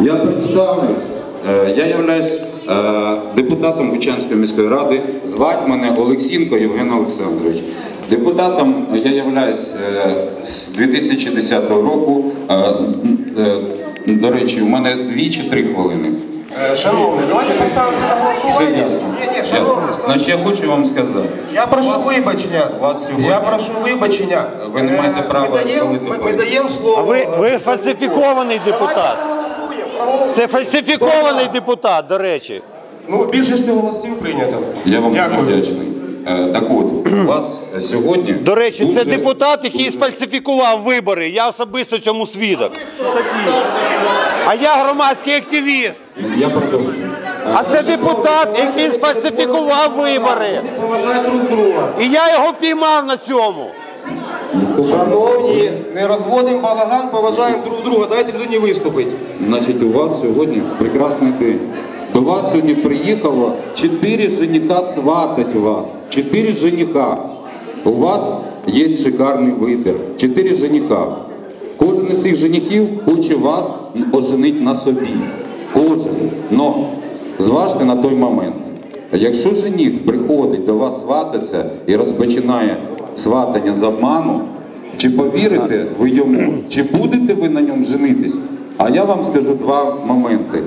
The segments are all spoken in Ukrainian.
Я представлюсь. Е, Я являюсь е, депутатом Бучанської міської ради. Звать мене Олексінко Євген Олександрович. Депутатом я являюсь е, з 2010 року. До речі, у мене 2 чи 3 хвилини. Шановний, давайте поставимо це на Все голосування. ясно. Ні, ні, Все. шановний. Значить, я хочу вам сказати. Я прошу вибачення. вас сьогодні- Я прошу вибачення. Ви не маєте Е, права Ми даємо, ми, ми даємо слово. А ви, ви фальсифікований депутат. Це фальсифікований депутат, до речі. Ну, більшістю голосів прийнято. Я вам дуже Дякую. вдячний. Е, Так от, у вас сьогодні. До речі, дуже- це депутат, який сфальсифікував вибори. Я особисто цьому свідок. А я громадський активіст. Я продовжую. А це депутат, який сфальсифікував вибори. І я його піймав на цьому. Шановні, не розводимо балаган, поважаємо друг друга. Дайте людині виступити. Значить, у вас сьогодні прекрасний день. До вас сьогодні приїхало чотири жениха сватать вас. Чотири жениха. У вас є шикарний вибір. Чотири жениха. Кожен із цих женихів хоче вас оженити на собі. Кожен. Но зважте на той момент. Якщо жених приходить до вас свататися і розпочинає сватання з обману, чи повірите ви йому, чи будете ви на ньому женитись? А я вам скажу два моменти.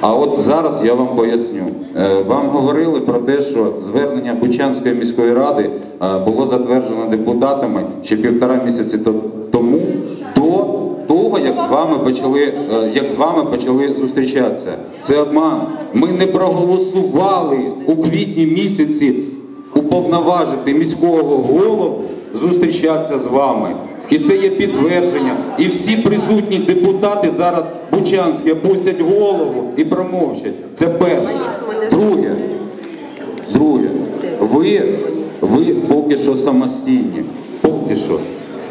А от зараз я вам поясню. Е, Вам говорили про те, що звернення Бучанської міської ради е, було затверджено депутатами ще півтора місяці тому, до того, як з вами почали, е, як з вами почали зустрічатися. Це обман. Ми не проголосували у квітні місяці уповноважити міського голову зустрічатися з вами. І це є підтвердження. І всі присутні депутати зараз Бучанські опустять голову і промовчать. Це перше. Друге, друге, ви, ви поки що самостійні. Поки що.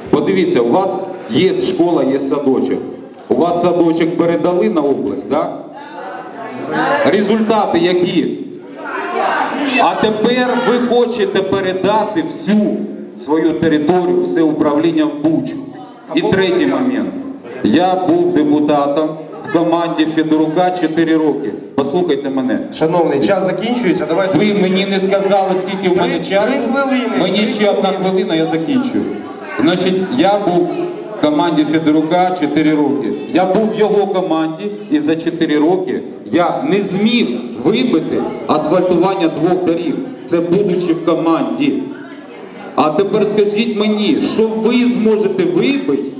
Подивіться, у вас є школа, є садочок. У вас садочок передали на область, так? Да? Результати які? А тепер ви хочете передати всю свою територію, все управління в Бучу. І третій момент. Я був депутатом в команді Федорука 4 роки. Послухайте мене. Шановний, час закінчується. Давайте. Ви мені не сказали, скільки в мене часу. хвилини. Мені ще одна хвилина, я закінчую. Значить, я був в команді Федорука 4 роки. Я був в його команді, і за 4 роки я не зміг вибити асфальтування двох доріг. Це будучи в команді. А тепер скажіть мені, що ви зможете вибити?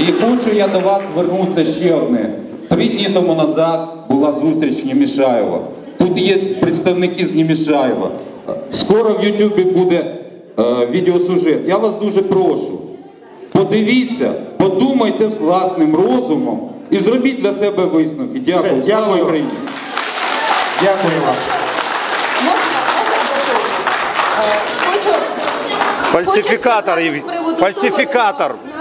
І хочу я до вас звернутися ще одне. Три дні тому назад була зустріч Німішаєва. Тут є представники з Німішаєва. Скоро в Ютубі буде е, відеосюжет. Я вас дуже прошу. Подивіться, подумайте з власним розумом і зробіть для себе висновки. Дякую. Все, Слава дякую. Україні! Дякую вам. Е, Хочу Фальсифікатор, хочу сказати з приводу фальсифікатор. того, що